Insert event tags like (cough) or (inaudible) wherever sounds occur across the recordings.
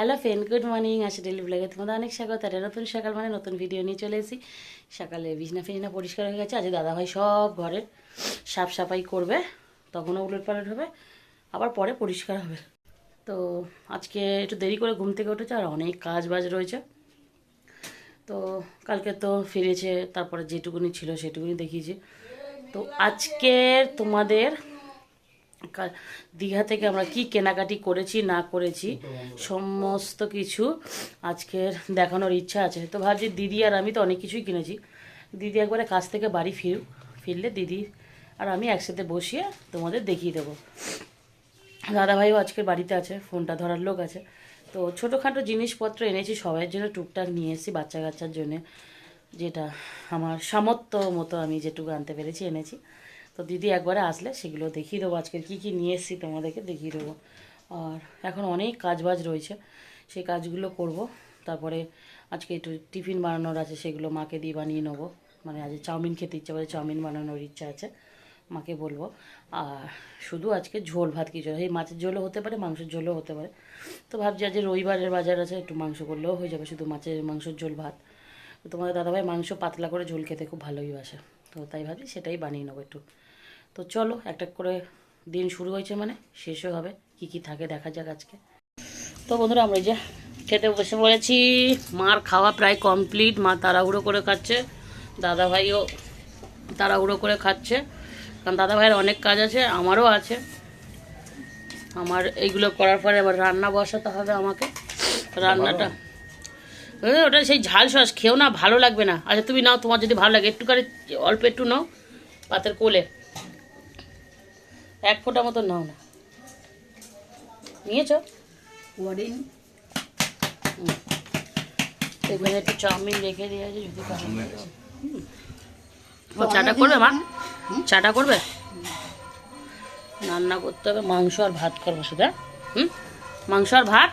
Hello friend good morning আসে daily ব্লগে তোমাদের অনেক স্বাগত। আর নতুন সকাল মানে নতুন ভিডিও নিয়ে চলে এসেছি। সকালে বিছনা ফিছনা পরিষ্কার হয়ে গেছে। আজ দাদাভাই সব ঘরের সাফ সাফাই করবে। তখনও উলট পালট হবে। আবার পরে পরিষ্কার হবে। তো আজকে একটু দেরি করে ঘুম থেকে উঠেছে আর অনেক কাজ বাজ রয়েছে। তো কালকে তো ফিরেছে। তারপরে যেটুকুনি ছিল সেটুকুনি দেখিয়েছি। তো আজকের তোমাদের দীঘা থেকে আমরা কি কেনাকাটি করেছি, না করেছি, সমস্ত কিছু আজকের দেখানোর ইচ্ছা আছে। তো ভাবছি দিদি আর আমি তো অনেক কিছুই কিনেছি। দিদি একবারে কাজ থেকে বাড়ি ফিরুক, ফিরলে দিদি আর আমি একসাথে বসিয়ে তোমাদের দেখিয়ে দেবো। দাদাভাইও আজকে বাড়িতে আছে, ফোনটা ধরার লোক আছে। তো ছোটোখাটো জিনিসপত্র এনেছি সবাইয়ের জন্য, টুকটাক নিয়ে এসেছি বাচ্চা কাচ্চার জন্য। যেটা আমার সামর্থ্য মতো আমি যেটুকু আনতে পেরেছি এনেছি। তো দিদি একবারে আসলে সেগুলো দেখিয়ে দেবো। আজকে কী কী নিয়ে এসেছি তোমাদেরকে দেখিয়ে দেবো। আর এখন অনেক কাজবাজ রয়েছে, সেই কাজগুলো করব। তারপরে আজকে একটু টিফিন বানানোর আছে, সেগুলো মাকে দিয়ে বানিয়ে নেব। মানে আজ চাউমিন খেতে ইচ্ছা করে চাউমিন বানানোর ইচ্ছা আছে, মাকে বলব। আর শুধু আজকে ঝোল ভাত কিছু এই মাছের ঝোলও হতে পারে, মাংসের ঝোলও হতে পারে। তো ভাবছি আজ রবিবারের বাজার আছে, একটু মাংস করলেও হয়ে যাবে, শুধু মাছের মাংসের ঝোল ভাত। তোমাদের দাদাভাই মাংস পাতলা করে ঝোল খেতে খুব ভালোই বাসে। তো তাই ভাবছি সেটাই বানিয়ে নেব একটু। তো চলো, একটা করে দিন শুরু হয়েছে মানে শেষও হবে। কি কি থাকে দেখা যাক আজকে। তো বন্ধুরা, আমরা যে খেতে বসে পড়েছি। মার খাওয়া প্রায় কমপ্লিট মা তাড়াহুড়ো করে খাচ্ছে। দাদাভাইও তাড়াহুড়ো করে খাচ্ছে। কারণ দাদাভাইয়ের অনেক কাজ আছে, আমারও আছে। আমার এইগুলো করার পরে আবার রান্না বসাতে হবে আমাকে। রান্নাটা ওটা সেই ঝাল সস খেও না ভালো লাগবে না। আচ্ছা তুমি নাও তোমার যদি ভালো লাগে একটুখানি অল্প একটু নাও পাতের কোলে। এক ফোঁটা মতো নাও না। নিয়েছো? এখানে একটু চাউমিন রেখে দিয়েছে যদি লাগে। ও চাটা করবে মা? চাটা করবে? রান্না করতে হবে মাংস আর ভাত করব শুধু হ্যাঁ? হুম? মাংস আর ভাত?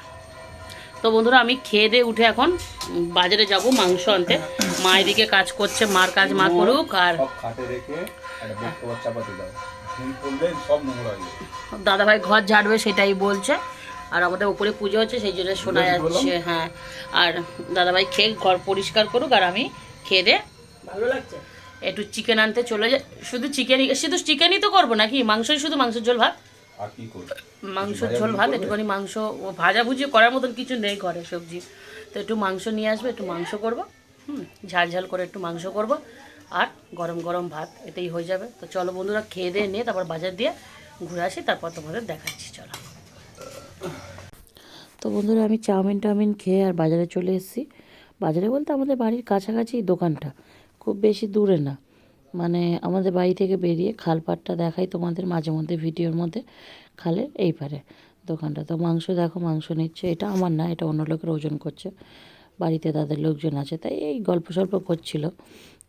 তো বন্ধুরা আমি খেয়ে দিয়ে উঠে এখন বাজারে যাব মাংস আনতে। মা এদিকে কাজ করছে মার কাজ মা করুক আর হয়ে যাবে। দাদাভাই ঘর ঝাড়বে সেটাই বলছে। আর আমাদের উপরে পুজো হচ্ছে সেই জন্য শোনা যাচ্ছে হ্যাঁ। আর দাদাভাই খেয়ে ঘর পরিষ্কার করুক আর আমি খেয়ে দে ভালো লাগছে? একটু চিকেন আনতে চলে যায় শুধু চিকেনই শুধু চিকেনই তো করব নাকি? মাংসই শুধু মাংসের ঝোল ভাত? আর কি করবে? মাংসের ঝোল ভাত একটুখানি মাংস ও ভাজাভুজি করার মতন কিছু নেই ঘরে সবজি। তো একটু মাংস নিয়ে আসবে একটু মাংস করব। হুম ঝাল ঝাল করে একটু মাংস করব। আর গরম গরম ভাত এতেই হয়ে যাবে। তো চলো বন্ধুরা খেয়ে দিয়ে নিয়ে তারপর বাজার দিয়ে ঘুরে আসি তারপর তোমাদের দেখাচ্ছি চলো। তো বন্ধুরা আমি চাউমিন টাউমিন খেয়ে আর বাজারে চলে এসেছি। বাজারে বলতে আমাদের বাড়ির কাছাকাছি দোকানটা। খুব বেশি দূরে না। মানে আমাদের বাড়ি থেকে বেরিয়ে খালপাটটা দেখাই তোমাদের মাঝে মধ্যে ভিডিওর মধ্যে খালের এই পারে দোকানটা। তো মাংস দেখো, মাংস নিচ্ছে। এটা আমার না, এটা অন্য লোকের ওজন করছে। বাড়িতে তাদের লোকজন আছে। তাই এই গল্প সল্প করছিল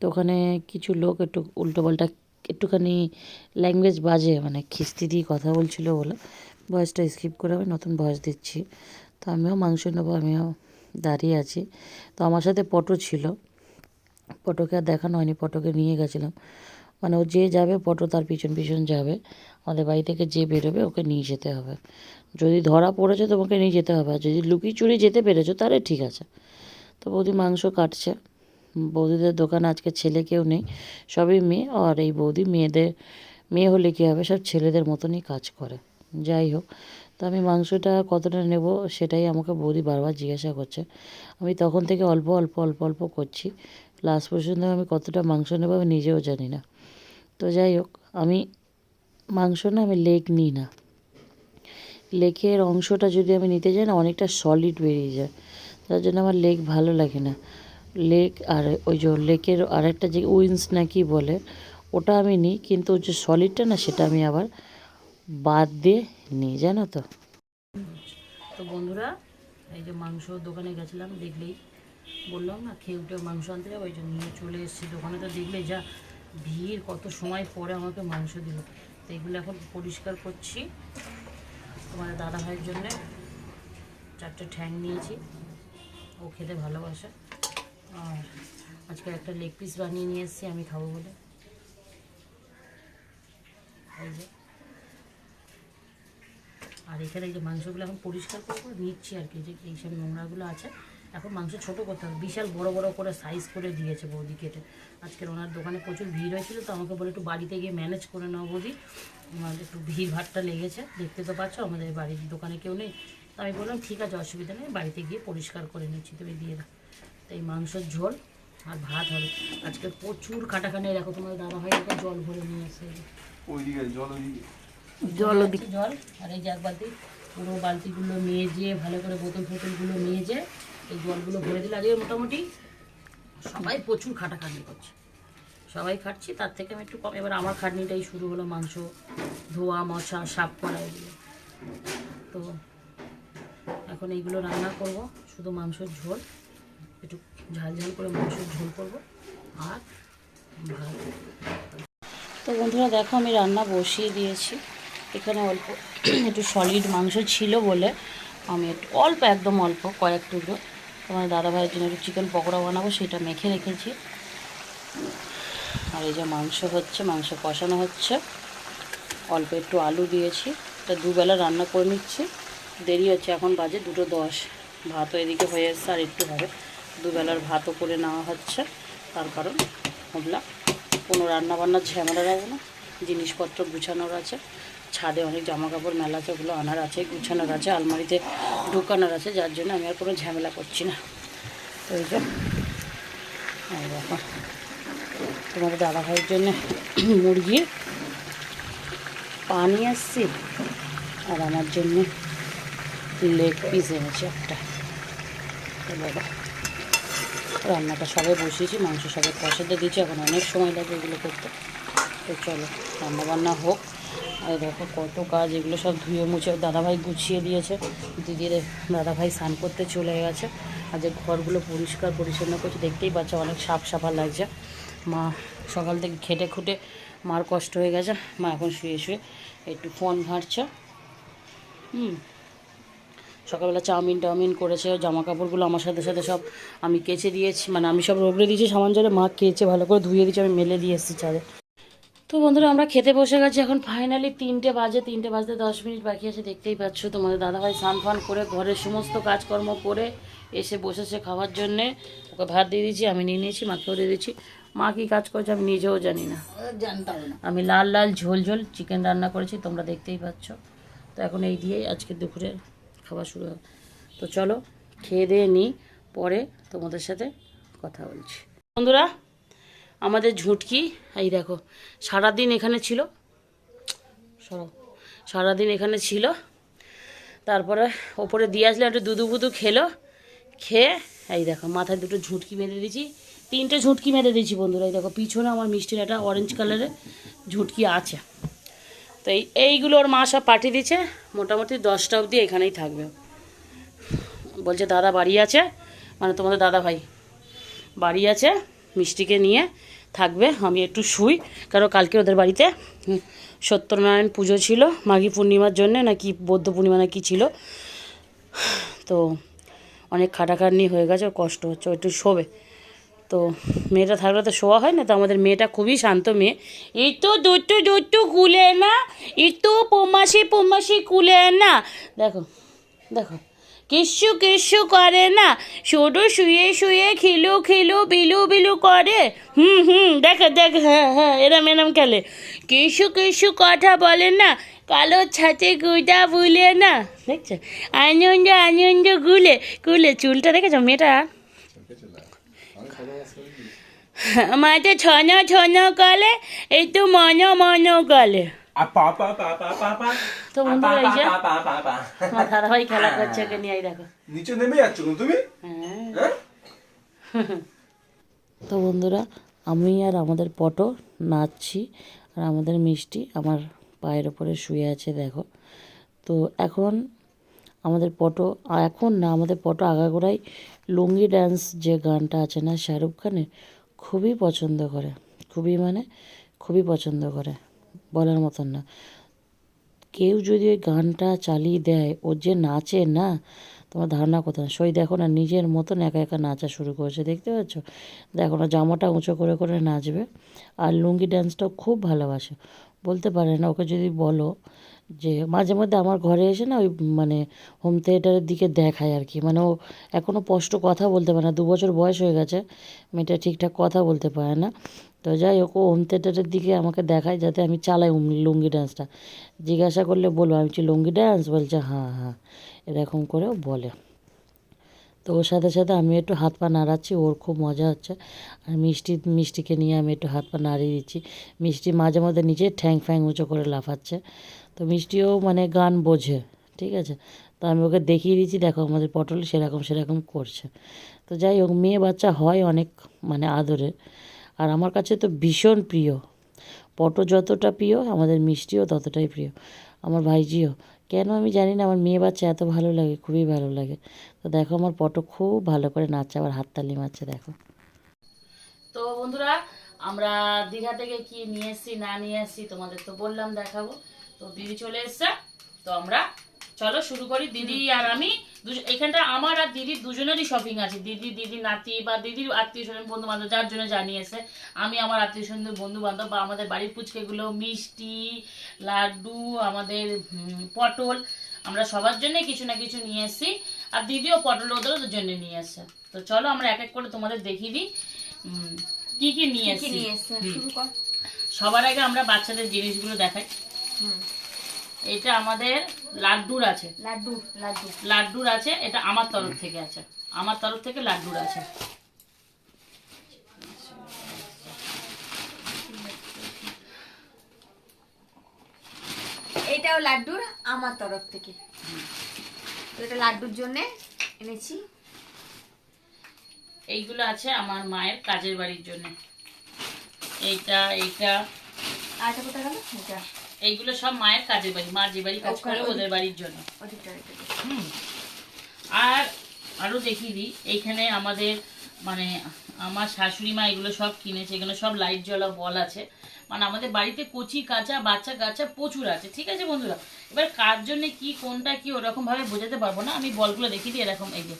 তো ওখানে কিছু লোক একটু উল্টো পাল্টা একটুখানি ল্যাঙ্গুয়েজ বাজে মানে খিস্তি দিয়ে কথা বলছিল বলে। ভয়েসটা স্কিপ করে আমি নতুন ভয়েস দিচ্ছি। তো আমিও মাংস নেব, আমিও দাঁড়িয়ে আছি। তো আমার সাথে পটো ছিল। পটোকে আর দেখানো হয়নি পটোকে নিয়ে গেছিলাম। মানে ও যে যাবে পটো তার পিছন পিছন যাবে। আমাদের বাড়ি থেকে যে বেরোবে, ওকে নিয়ে যেতে হবে। যদি ধরা পড়েছে, তোমাকে নিয়ে যেতে হবে। আর যদি লুকিয়ে চুরি যেতে পেরেছ, তাহলে ঠিক আছে। তো বৌদি মাংস কাটছে। বৌদিদের দোকানে আজকে ছেলে কেউ নেই, সবই মেয়ে। আর এই বৌদি মেয়েদের, মেয়ে হলে কী হবে? সব ছেলেদের মতনই কাজ করে। যাই হোক, তো আমি মাংসটা কতটা নেব সেটাই আমাকে বৌদি বারবার জিজ্ঞাসা করছে। আমি তখন থেকে অল্প অল্প অল্প অল্প করছি। লাস্ট পর্যন্ত আমি কতটা মাংস নেব আমি নিজেও জানি না। তো যাই হোক, আমি মাংস না, আমি লেগ নিই না। লেকের অংশটা যদি আমি নিতে যাই না, অনেকটা সলিড বেরিয়ে যায়। তার জন্য আমার লেগ ভালো লাগে না। লেগ আর ওই যে লেকের আরেকটা যে উইন্স না কি বলে, ওটা আমি নিই, কিন্তু ওই যে সলিডটা না, সেটা আমি আবার বাদ দিয়ে নিই, জানো তো? তো বন্ধুরা, এই যে মাংস দোকানে গেছিলাম, দেখলেই বললাম না খেয়ে উঠে মাংস আনতে যাব, ওই জন্য নিয়ে চলে এসেছি। দোকানে তো দেখলেই যা ভিড়, কত সময় পরে আমাকে মাংস দিল। তো এগুলো এখন পরিষ্কার করছি। তোমার দাদা ভাইয়ের জন্যে চারটে ঠ্যাং নিয়েছি। ও খেতে ভালোবাসে। আর আজকে একটা লেগ পিস বানিয়ে নিয়ে এসেছি, আমি খাব বলে। এই যে। আর এখানে যে মাংসগুলো এখন পরিষ্কার করে করে নিচ্ছি আর কি যে এইসব নোংরাগুলো আছে। এখন মাংস ছোটো করতে হবে। বিশাল বড় বড় করে সাইজ করে দিয়েছে বৌদি কেটে। আজকের ওনার দোকানে প্রচুর ভিড় হয়েছিল তো আমাকে বলে একটু বাড়িতে গিয়ে ম্যানেজ করে নাও বৌদি। আমার একটু ভিড় ভাড়টা লেগেছে দেখতে তো পাচ্ছ আমাদের বাড়ির দোকানে কেউ নেই। তো আমি বললাম ঠিক আছে অসুবিধা নেই বাড়িতে গিয়ে পরিষ্কার করে নিচ্ছি তুমি দিয়ে দাও। তো এই মাংসের ঝোল আর ভাত হবে। আজকে প্রচুর কাটাকানি দেখো তোমার দাদা ভাই একটা জল ভরে নিয়ে আসে ওইদিকে জল ওইদিকে। জল ওদিকে। জল। আর এই যে এক বালতি পুরো বালতিগুলো নিয়ে মেজে ভালো করে বোতল ফোতলগুলো মেজে এই জলগুলো ভরে দিলে আজকে মোটামুটি সবাই প্রচুর খাটাখাটনি করছে। সবাই খাচ্ছি তার থেকে আমি একটু কম। এবার আমার খাটনিটাই শুরু হলো মাংস, ধোয়া, মশা সাফ করা এগুলো। তো এখন এইগুলো রান্না করব, শুধু মাংসের ঝোল, একটু ঝাল ঝাল করে মাংসের ঝোল করব, আর ভাত। তো বন্ধুরা দেখো, আমি রান্না বসিয়ে দিয়েছি। এখানে অল্প একটু সলিড মাংস ছিল বলে আমি একটু, অল্প, একদম অল্প, কয়েক টুকরো। তোমার দাদা ভাইয়ের জন্য একটু চিকেন পকোড়া বানাবো, সেটা মেখে রেখেছি। আর এই যে মাংস হচ্ছে, মাংস কষানো হচ্ছে। অল্প একটু আলু দিয়েছি, এটা দুবেলা রান্না করে নিচ্ছি। দেরি হচ্ছে, এখন বাজে দুটো দশ। ভাতও এদিকে হয়ে এসছে, আর একটু হবে। দুবেলার ভাতও করে নেওয়া হচ্ছে। তার কারণ ওগুলা কোনো রান্না বান্নার ঝামেলা রাখব না। জিনিসপত্র গুছানোর আছে। ছাদে অনেক জামা কাপড় মেলা আছে ওগুলো আনার আছে, গুছানোর আছে, আলমারিতে ঢুকানোর আছে, যার জন্য আমি আর কোনো ঝামেলা করছি না। তো এই যে, এই দেখো দাদা ভাইয়ের জন্য মুরগি, পানি আসছি, আর আমার জন্য লেগ পিস এনেছে একটা। বাবা রান্নাটা সবাই বসিয়েছি, মাংস সবাই কষাতে দিয়েছি, এখন অনেক সময় লাগে এগুলো করতে। তো চলো রান্না বান্না হোক। আর দেখো কত কাজ, এগুলো সব ধুয়ে মুছে দাদাভাই গুছিয়ে দিয়েছে। দিদির দাদাভাই স্নান করতে চলে গেছে। আর যে ঘরগুলো পরিষ্কার পরিচ্ছন্ন করছে, দেখতেই পাচ্ছ অনেক সাফ সাফা লাগছে। মা সকাল থেকে খেটে খুঁটে মার কষ্ট হয়ে গেছে। মা এখন শুয়ে শুয়ে একটু ফোন ঘাঁটছে। হুম। সকালবেলা চাউমিন টাউমিন করেছে জামা কাপড়গুলো আমার সাথে সাথে সব আমি কেচে দিয়েছি মানে আমি সব রোগড়ে দিয়েছি সামান জলে মা কেচে ভালো করে ধুয়ে দিয়েছি, আমি মেলে দিয়ে এসেছি চাঁদে তো বন্ধুরা আমরা খেতে বসে গেছি। এখন ফাইনালি তিনটে বাজে তিনটে বাজতে দশ মিনিট বাকি আছে দেখতেই পাচ্ছ তোমাদের দাদাভাই স্নান ফান করে ঘরের সমস্ত কাজকর্ম করে এসে বসেছে খাওয়ার জন্যে। ওকে ভাত দিয়ে দিয়েছি আমি নিয়ে নিয়েছি মাকেও দিয়ে দিয়েছি। মা কী কাজ করছে আমি নিজেও জানি না। জানতাম আমি লাল লাল ঝোল ঝোল চিকেন রান্না করেছি তোমরা দেখতেই পাচ্ছ। তো এখন এই দিয়েই আজকে দুপুরে খাওয়া শুরু হবে। তো চলো খেয়ে দিয়ে নিই পরে তোমাদের সাথে কথা বলছি। বন্ধুরা আমাদের ঝুঁটকি, এই দেখো, সারাদিন এখানে ছিল, সরো, সারাদিন এখানে ছিল, তারপরে ওপরে দিয়ে আসলে একটু দুধু বুধু খেলো, খেয়ে, এই দেখো, মাথায় দুটো ঝুঁটকি বেঁধে দিয়েছি, তিনটে ঝুঁটকি বেঁধে দিয়েছি বন্ধুরা, এই দেখো, পিছনে আমার মিষ্টির একটা অরেঞ্জ কালারের ঝুঁটকি আছে। তো এই, এইগুলো ওর মা সব পাঠিয়ে দিয়েছে, মোটামুটি দশটা অবধি এখানেই থাকবে। বলছে, দাদা বাড়ি আছে? মানে তোমাদের দাদা ভাই বাড়ি আছে, মিষ্টিকে নিয়ে থাকবে, আমি একটু শুই। কারণ কালকে ওদের বাড়িতে সত্যনারায়ণ পুজো ছিল, মাঘী পূর্ণিমার জন্য না কি বৌদ্ধ পূর্ণিমা না কি ছিল। তো অনেক খাটাখাটনি হয়ে গেছে কষ্ট হচ্ছে একটু শোবে। তো মেয়েটা থাকলে তো শোয়া হয় না, তো আমাদের মেয়েটা খুবই শান্ত মেয়ে। একটু দুটু দুটু কুলে না এই তো পোমাসি পোমাসি কুলে না। দেখো দেখো। কিচ্ছু কিচ্ছু করে না? শুধু শুয়ে শুয়ে খিলু খিলু বিলু বিলু করে। হুম হুম, দেখো, দেখ হ্যাঁ হ্যাঁ এরম এরম খেলে। কিছু কিছু কথা বলে না, কালো ছাতে গুদা বুলে না। দেখছ? আনন্দ আনন্দ গুলে গুলে। চুলটা দেখেছ মেয়েটা? মাঝে ছন ছন গলে, একটু মন মন গলে। তো বন্ধুরা এই যে আপা আপা আপা আমার দাদাভাই খেলা করছে ওকে নিয়ে দেখো নিচে নেমে যাচ্ছ তুমি তো বন্ধুরা আমি আর আমাদের পটো নাচছি আর আমাদের মিষ্টি আমার পায়ের ওপরে শুয়ে আছে দেখো। তো এখন আমাদের পটো এখন না আমাদের পটো আগাগোড়াই লুঙ্গি ড্যান্স যে গানটা আছে না শাহরুখ খানের খুবই পছন্দ করে। খুবই মানে খুবই পছন্দ করে। বলার মতন না। কেউ যদি ওই গানটা চালিয়ে দেয়, ও যে নাচে না, তোমার ধারণা কোথায় না সই দেখো না, নিজের মতন একা একা নাচা শুরু করেছে, দেখতে পাচ্ছ? দেখো না, জামাটা উঁচু করে করে নাচবে, আর লুঙ্গি ডান্সটাও খুব ভালোবাসে। বলতে পারে না, ওকে যদি বলো যে, মাঝে মধ্যে আমার ঘরে এসে না ওই মানে হোম থিয়েটারের দিকে দেখায় আর কি। মানে ও এখনও স্পষ্ট কথা বলতে পারে না, দু বছর বয়স হয়ে গেছে, মেয়েটা ঠিকঠাক কথা বলতে পারে না। তো যাই হোক, ও হোম থিয়েটারের দিকে আমাকে দেখায় যাতে আমি চালাই লুঙ্গি ডান্সটা জিজ্ঞাসা করলে বলব, আমি বলছি, লুঙ্গি ডান্স বলছে হ্যাঁ হ্যাঁ। এরকম করেও বলে। তো ওর সাথে সাথে আমি একটু হাত পা নাড়াচ্ছি, ওর খুব মজা হচ্ছে। আর মিষ্টি, মিষ্টিকে নিয়ে আমি একটু হাত পা নাড়িয়ে দিচ্ছি। মিষ্টি মাঝে মধ্যে নিজে ঠ্যাং ফ্যাং উঁচু করে লাফাচ্ছে। তো মিষ্টিও মানে গান বোঝে, ঠিক আছে? তো আমি ওকে দেখিয়ে দিচ্ছি, দেখো, আমাদের পটল সেরকম সেরকম করছে। তো যাই হোক, মেয়ে বাচ্চা হয় অনেক মানে আদরে আর আমার কাছে তো ভীষণ প্রিয়। পটো যতটা প্রিয়, আমাদের মিষ্টিও ততটাই প্রিয়। আমার ভাইজিও। কেন আমি জানি না, আমার মেয়ে বাচ্চা এত ভালো লাগে, খুবই ভালো লাগে। তো দেখো আমার পটো খুব ভালো করে নাচছে আবার হাততালি মারছে, দেখো। তো বন্ধুরা, আমরা দীঘা থেকে কি নিয়ে এসেছি না নিয়ে এসেছি তোমাদের তো বললাম দেখাবো। তো দিদি চলে এসছে, তো আমরা চলো শুরু করি। দিদি আর আমি এখানটা আমার আর দিদির দুজনেরই শপিং আছে। দিদি দিদি নাতি বা দিদির আত্মীয় স্বজন বন্ধু বান্ধব যার জন্য জানিয়েছে। আমি আমার আত্মীয় স্বজন বন্ধু বান্ধব বা আমাদের বাড়ির পুচকেগুলো মিষ্টি লাড্ডু আমাদের পটল আমরা সবার জন্য কিছু না কিছু নিয়ে এসেছি। আর দিদিও পটল ওদের জন্য নিয়ে এসছে। তো চলো আমরা এক এক করে তোমাদের দেখিয়ে দিই কি কি নিয়ে এসেছি। সবার আগে আমরা বাচ্চাদের জিনিসগুলো দেখাই। হুম। এটা আমাদের লাড্ডুর আছে। লাড্ডু লাড্ডু। লাড্ডুর আছে এটা আমার তরফ থেকে আছে। আমার তরফ থেকে লাড্ডুর আছে। এটাও লাড্ডুর আমার তরফ থেকে। তো এটা লাড্ডুর জন্য এনেছি। এইগুলো আছে আমার মায়ের কাজের বাড়ির জন্য। এইটা এইটা। আর এটা কোথায় গেল? এটা। এইগুলো সব মায়ের কাজের বাড়ি মার যে বাড়ি কাজ করে ওদের বাড়ির জন্য। আর আরও দেখিয়ে দিই এইখানে আমাদের মানে আমার শাশুড়ি মা এগুলো সব কিনেছে এগুলো সব লাইট জ্বলা বল আছে। মানে আমাদের বাড়িতে কচি কাঁচা বাচ্চা কাচ্চা প্রচুর আছে ঠিক আছে বন্ধুরা? এবার কার জন্য কি কোনটা কি ওরকম ভাবে বোঝাতে পারব না আমি বলগুলো দেখিয়ে দিই এরকম এই যে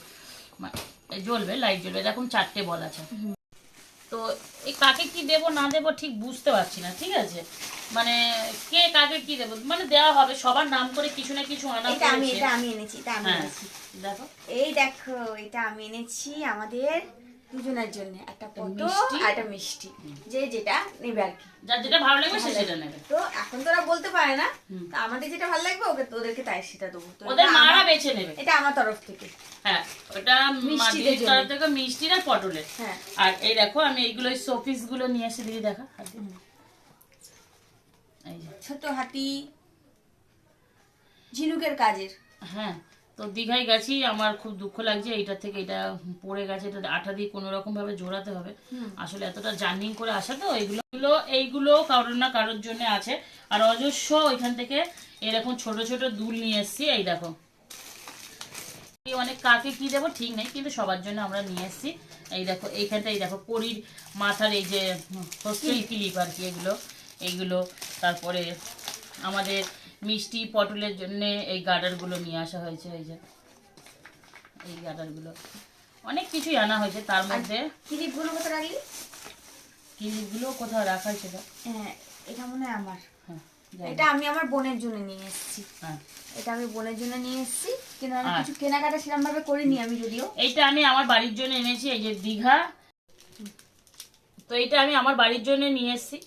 জ্বলবে লাইট জ্বলবে এরকম চারটে বল আছে। তো এই কাকে কি দেব না দেব ঠিক বুঝতে পারছি না ঠিক আছে? মানে কে কাকে কি দেবো? মানে দেওয়া হবে সবার নাম করে কিছু না কিছু আনা এটা আমি এটা আমি এনেছি এটা আমি হ্যাঁ এনেছি। দেখো। এই দেখো এটা আমি এনেছি আমাদের দুজনের জন্য একটা পটো আর একটা মিষ্টি। যে যেটা নেবে আর কি। যার যেটা ভালো লাগবে সে সেটা নেবে। তো এখন তো ওরা বলতে পারে না তো আমাদের যেটা ভালো লাগবে ওকে তোদেরকে তাই সেটা দেবো। ওদের মারা বেছে নেবে। এটা আমার তরফ থেকে। হ্যাঁ ওটা মিষ্টিদের তরফ থেকে মিষ্টি না পটলের। হ্যাঁ। আর এই দেখো আমি এইগুলো শোপিসগুলো নিয়ে এসে দিদি দেখা। ছোট হাতি ঝিনুকের কাজের। হ্যাঁ তো দীঘায় গেছি আমার খুব দুঃখ লাগছে এইটা থেকে এটা পড়ে গেছে এটা আঠা দিয়ে কোনো রকম ভাবে জোড়াতে হবে। আসলে এতটা জার্নিং করে আসা তো এইগুলো এইগুলো কারোর না কারোর জন্য আছে। আর অজস্র ওইখান থেকে এরকম ছোট ছোট দুল নিয়ে এসেছি এই দেখো। অনেক কাকে কি দেবো ঠিক নেই কিন্তু সবার জন্য আমরা নিয়ে এসেছি। এই দেখো এইখানটা এই দেখো কড়ির মাথার এই যে হোস্টেল ক্লিপ আর কি এগুলো। এইগুলো তারপরে আমাদের মিষ্টি পটলের জন্য এই গার্ডারগুলো নিয়ে আসা হয়েছে এই যে এই গার্ডারগুলো অনেক কিছুই আনা হয়েছে তার মধ্যে ক্লিপগুলো কোথায় রাখলি? ক্লিপগুলো কোথাও রাখা ছিল। হ্যাঁ এটা মনে হয় আমার। হ্যাঁ এটা আমি আমার বোনের জন্য নিয়ে এসেছি। হ্যাঁ। এটা আমি বোনের জন্য নিয়ে এসেছি। কিন্তু আমি কিছু কেনাকাটা সেরকম ভাবে করিনি আমি যদিও। এইটা আমি আমার বাড়ির জন্য এনেছি এই যে দীঘা। তো এইটা আমি আমার বাড়ির জন্য নিয়ে এসেছি।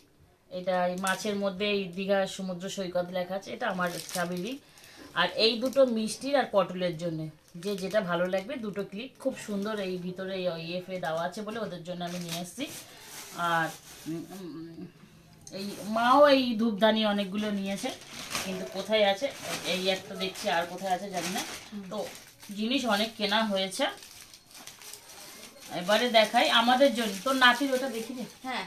এটা এই মাছের মধ্যে এই দীঘা সমুদ্র সৈকত লেখা আছে এটা আমার ফ্যামিলি আর এই দুটো মিষ্টির আর পটলের জন্য যে যেটা ভালো লাগবে দুটো ক্লিপ খুব সুন্দর এই ভিতরে এই ইয়েফে দেওয়া আছে বলে ওদের জন্য আমি নিয়ে এসেছি। আর এই মাও এই ধূপদানি অনেকগুলো নিয়েছে কিন্তু কোথায় আছে? এই একটা দেখছি আর কোথায় আছে জানি না। তো জিনিস অনেক কেনা হয়েছে। এবারে দেখাই আমাদের জন্য। তোর নাতির ওটা দেখি হ্যাঁ।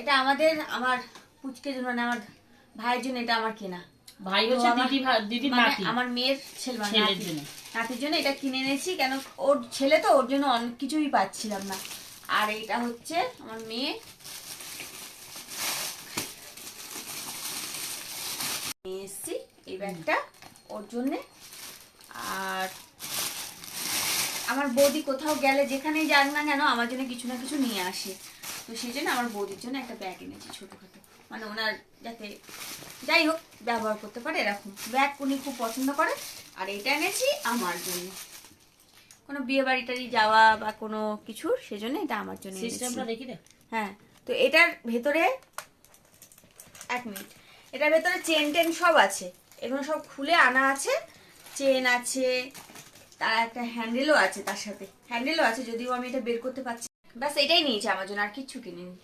এটা আমাদের আমার পুচকের জন্য মানে আমার ভাইয়ের জন্য এটা আমার কেনা। ভাই হচ্ছে দিদি দিদির মানে নাতি। আমার মেয়ের ছেলে মানে ছেলের জন্য। নাতির জন্য এটা কিনে এনেছি কেন ওর ছেলে তো ওর জন্য অনেক কিছুই পাচ্ছিলাম না। আর এটা হচ্ছে আমার মেয়ে। এসছি এই ব্যাগটা ওর জন্যে। আর আমার বৌদি কোথাও গেলে যেখানেই যাক না কেন আমার জন্য কিছু না কিছু নিয়ে আসে। তো সেই জন্য আমার বৌদির জন্য একটা ব্যাগ এনেছি ছোটখাটো। মানে ওনার যাতে যাই হোক ব্যবহার করতে পারে এরকম। ব্যাগ উনি খুব পছন্দ করে আর এটা এনেছি আমার জন্য। কোনো বিয়ে বাড়ি টাড়ি যাওয়া বা কোনো কিছুর সেজন্য এটা আমার জন্য সিস্টেমটা দেখি রে হ্যাঁ তো এটার ভেতরে এক মিনিট এটার ভেতরে চেন টেন সব আছে। এগুলো সব খুলে আনা আছে। চেন আছে তার একটা হ্যান্ডেলও আছে তার সাথে। হ্যান্ডেলও আছে যদিও আমি এটা বের করতে পারছি না। ব্যাস এটাই নিয়েছি আমার জন্য আর কিচ্ছু কিনিনি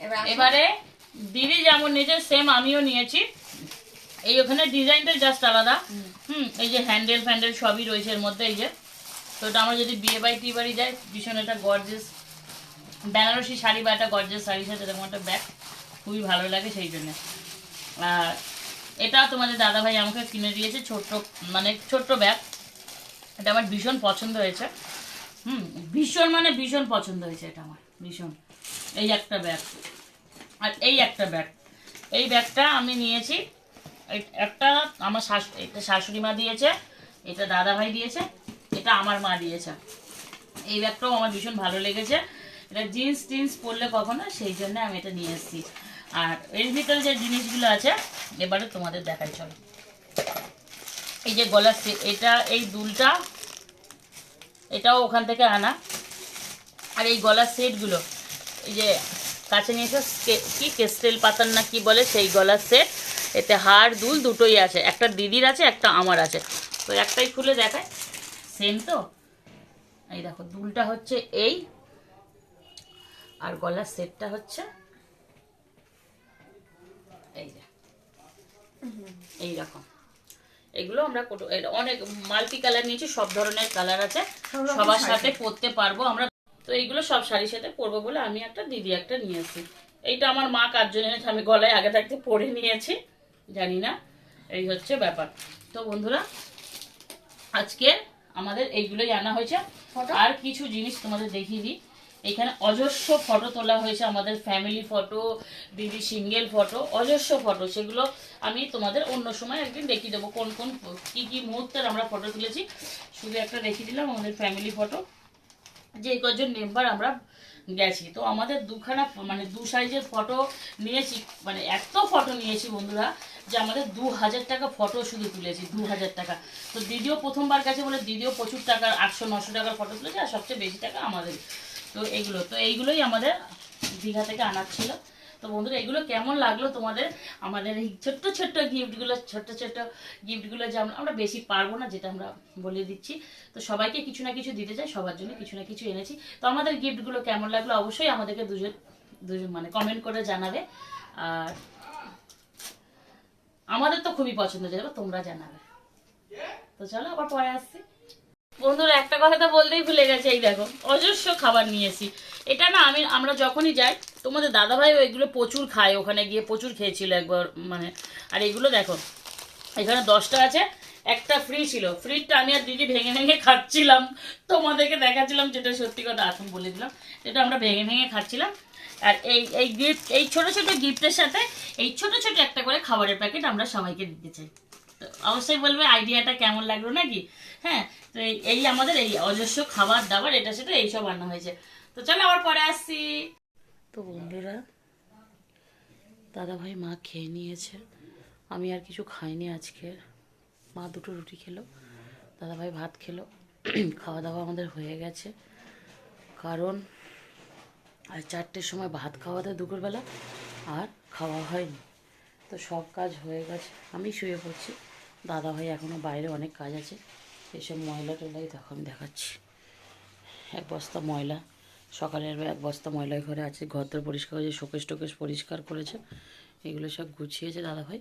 এবার এবারে দিদি যেমন নিয়েছে সেম আমিও নিয়েছি। এই ওখানে ডিজাইনটা জাস্ট আলাদা। হুম। এই যে হ্যান্ডেল ফ্যান্ডেল সবই রয়েছে এর মধ্যে এই যে। তো এটা আমরা যদি বিয়ে বাড়ি টিয়ে বাড়ি যাই ভীষণ একটা গর্জেস বেনারসি শাড়ি বা একটা গর্জেস শাড়ির সাথে এরকম একটা ব্যাগ খুবই ভালো লাগে সেই জন্য। আর এটা তোমাদের দাদাভাই আমাকে কিনে দিয়েছে ছোট্ট মানে ছোট্ট ব্যাগ। এটা আমার ভীষণ পছন্দ হয়েছে। হুম, ভীষণ মানে ভীষণ পছন্দ হয়েছে এটা আমার, ভীষণ। এই একটা ব্যাগ। আর এই একটা ব্যাগ। এই ব্যাগটা আমি নিয়েছি একটা আমার শাশু, এটা শাশুড়ি মা দিয়েছে, এটা দাদা ভাই দিয়েছে, এটা আমার মা দিয়েছে। এই ব্যাগটাও আমার ভীষণ ভালো লেগেছে। এটা জিন্স টিন্স পরলে কখনো, সেই জন্য আমি এটা নিয়ে এসেছি। আর এর ভিতরে যে জিনিসগুলো আছে, এবারে তোমাদের দেখাই, চলো। এই যে গলার এটা, এই দুলটা এটাও ওখান থেকে আনা। আর এই গলার সেটগুলো এই যে কাছে নিয়েছে কে- কি কেস্টেল পাতার না কি বলে সেই গলার সেট। এতে হার দুল দুটোই আছে একটা দিদির আছে একটা আমার আছে। তো একটাই খুলে দেখায়। সেম তো? এই দেখো দুলটা হচ্ছে এই আর গলার সেটটা হচ্ছে এই যে। এই রকম। এগুলো আমরা অনেক মাল্টি কালার নিয়েছি সব ধরনের কালার আছে। সবার সাথে পরতে পারব আমরা। তো এইগুলো সব শাড়ির সাথে পরবো বলে আমি একটা দিদি একটা নিয়েছি। এইটা আমার মা কার জন্য আমি গলায় আগে থাকতে পরে নিয়েছি জানি না। এই হচ্ছে ব্যাপার। তো বন্ধুরা আজকে আমাদের এইগুলোই আনা হয়েছে। আর কিছু জিনিস তোমাদের দেখিয়ে দিই। এখানে অজস্র ফটো তোলা হয়েছে আমাদের ফ্যামিলি ফটো দিদি সিঙ্গেল ফটো অজস্র ফটো সেগুলো আমি তোমাদের অন্য সময় একদিন দেখিয়ে দেবো কোন কোন কী কী মুহূর্তের আমরা ফটো তুলেছি। শুধু একটা দেখিয়ে দিলাম আমাদের ফ্যামিলি ফটো যে কজন মেম্বার আমরা গেছি। তো আমাদের দুখানা মানে দু সাইজের ফটো নিয়েছি মানে এত ফটো নিয়েছি বন্ধুরা যে আমাদের দু হাজার টাকা ফটো শুধু তুলেছি, দু হাজার টাকা। তো দিদিও প্রথমবার গেছে বলে দিদিও প্রচুর টাকার, আটশো, নশো টাকার ফটো তুলেছে আর সবচেয়ে বেশি টাকা আমাদের। তো এইগুলো তো এইগুলোই আমাদের দীঘা থেকে আনার ছিল। তো বন্ধুরা, এগুলো কেমন লাগল তোমাদের? আমাদের এই ছোট্ট ছোট্ট গিফটগুলো ছোট্ট ছোট্ট গিফটগুলো যে আমরা বেশি পারব না, যেটা আমরা বলে দিচ্ছি। তো সবাইকে কিছু না কিছু দিতে চাই, সবার জন্য কিছু না কিছু এনেছি। তো আমাদের গিফটগুলো কেমন লাগল অবশ্যই আমাদেরকে দুজন দুজন মানে কমেন্ট করে জানাবে। আর আমাদের তো খুবই পছন্দ এবার তোমরা জানাবে। তো চলো, আবার পরে আসছি। বন্ধুরা, একটা কথা তো বলতেই ভুলে গেছে, এই দেখো, অজস্র খাবার নিয়েছি এটা না, আমি, আমরা যখনই যাই, তোমাদের দাদাভাই এগুলো প্রচুর খায়, ওখানে গিয়ে প্রচুর খেয়েছিল একবার মানে আর এগুলো দেখো, এখানে দশটা আছে, একটা ফ্রি ছিল। ফ্রিজটা আমি আর দিদি ভেঙে ভেঙে খাচ্ছিলাম। তোমাদেরকে দেখাচ্ছিলাম যেটা সত্যি কথা, এখন বলে দিলাম এটা আমরা ভেঙে ভেঙে খাচ্ছিলাম। আর এই এই গিফট এই ছোটো ছোটো গিফটের সাথে, এই ছোট ছোট একটা করে খাবারের প্যাকেট আমরা সবাইকে দিতে চাই। অবশ্যই বলবে আইডিয়াটা কেমন লাগল নাকি? হ্যাঁ তো এই- আমাদের এই অজস্র খাবার দাবার, এটা সেটা এইসব রান্না হয়েছে। তো চলো আবার পরে আসছি। তো বন্ধুরা দাদা ভাই মা খেয়ে নিয়েছে। আমি আর কিছু খাইনি আজকে। মা দুটো রুটি খেলো দাদা ভাই ভাত খেলো। (clears throat) খাওয়া দাওয়া আমাদের হয়ে গেছে। কারণ আর চারটের সময় ভাত খাওয়াতে দুপুরবেলা আর খাওয়া হয়নি। তো সব কাজ হয়ে গেছে। আমি শুয়ে পড়ছি। দাদা ভাই এখনও বাইরে অনেক কাজ আছে, এসব ময়লা টয়লাই দেখো, আমি দেখাচ্ছি। এক বস্তা ময়লা সকালের এক বস্তা ময়লা ঘরে আছে ঘরদর পরিষ্কার হয়েছে শোকেশ টোকেশ পরিষ্কার করেছে, এগুলো সব গুছিয়েছে দাদাভাই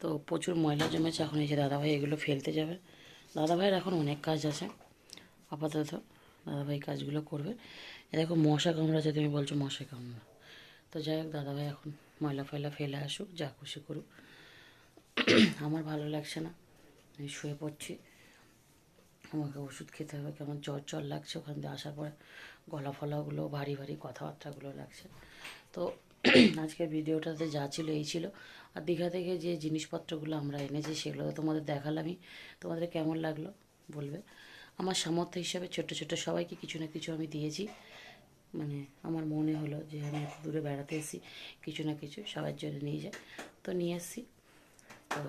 তো প্রচুর ময়লা জমেছে এখন যে দাদাভাই এগুলো ফেলতে যাবে। দাদাভাইয়ের এখন অনেক কাজ আছে, আপাতত দাদাভাই কাজগুলো করবে। দেখো মশা কামড়াচ্ছে, তুমি বলছো মশা কামড়া তো যাই হোক দাদাভাই এখন ময়লা ফয়লা ফেলে আসুক, যা খুশি করুক। আমার ভালো লাগছে না। আমি শুয়ে পড়ছি। আমাকে ওষুধ খেতে হবে। কেমন জ্বর জ্বর লাগছে ওখান থেকে আসার পরে গলা ফলাগুলো, ভারী ভারী কথাবার্তাগুলো লাগছে। তো (clears throat) আজকের ভিডিওটাতে যা ছিল এই ছিল। আর দীঘা থেকে যে জিনিসপত্রগুলো আমরা এনেছি সেগুলো তোমাদের দেখালামই। তোমাদের কেমন লাগল বলবে? আমার সামর্থ্য হিসাবে ছোট ছোট সবাইকে কিছু না কিছু আমি দিয়েছি। মানে আমার মনে হলো যে আমি এত দূরে বেড়াতে এসেছি, কিছু না কিছু সবার জন্য নিয়ে যাই তো নিয়ে এসেছি। তো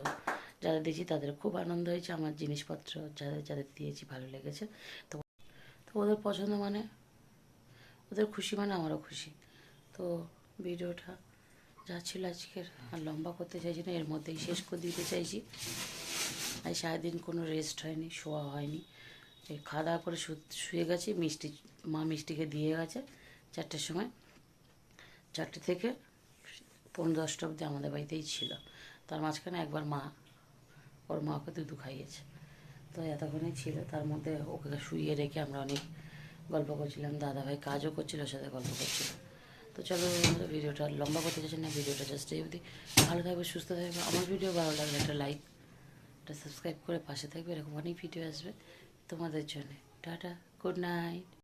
যাদের দিয়েছি তাদের খুব আনন্দ হয়েছে, আমার জিনিসপত্র যাদের যাদের দিয়েছি ভালো লেগেছে। তো তো ওদের পছন্দ মানে ওদের খুশি মানে আমারও খুশি। তো ভিডিওটা যা ছিল আজকের, আর লম্বা করতে চাইছি না, এর মধ্যেই শেষ করে দিতে চাইছি। আর সারাদিন কোনো রেস্ট হয়নি, শোয়া হয়নি। এই খাওয়া দাওয়া করে শুয়ে গেছি, মিষ্টি, মা মিষ্টিকে দিয়ে গেছে চারটের সময়। চারটে থেকে পনেরো দশটা অবধি আমাদের বাড়িতেই ছিল। তার মাঝখানে একবার মা, ওর মা ওকে দুধু খাইয়েছে। তো এতক্ষণই ছিল, তার মধ্যে ওকে শুইয়ে রেখে আমরা অনেক গল্প করছিলাম। দাদাভাই কাজও করছিল সাথে গল্প করছিল। তো চলো ভিডিওটা লম্বা করতে চাইছেন না, ভিডিওটা জাস্ট এই অবধি। ভালো থাকবে সুস্থ থাকবে আমার ভিডিও ভালো লাগলে একটা লাইক একটা সাবস্ক্রাইব করে পাশে থাকবে, এরকম অনেক ভিডিও আসবে তোমাদের জন্য। Tata good night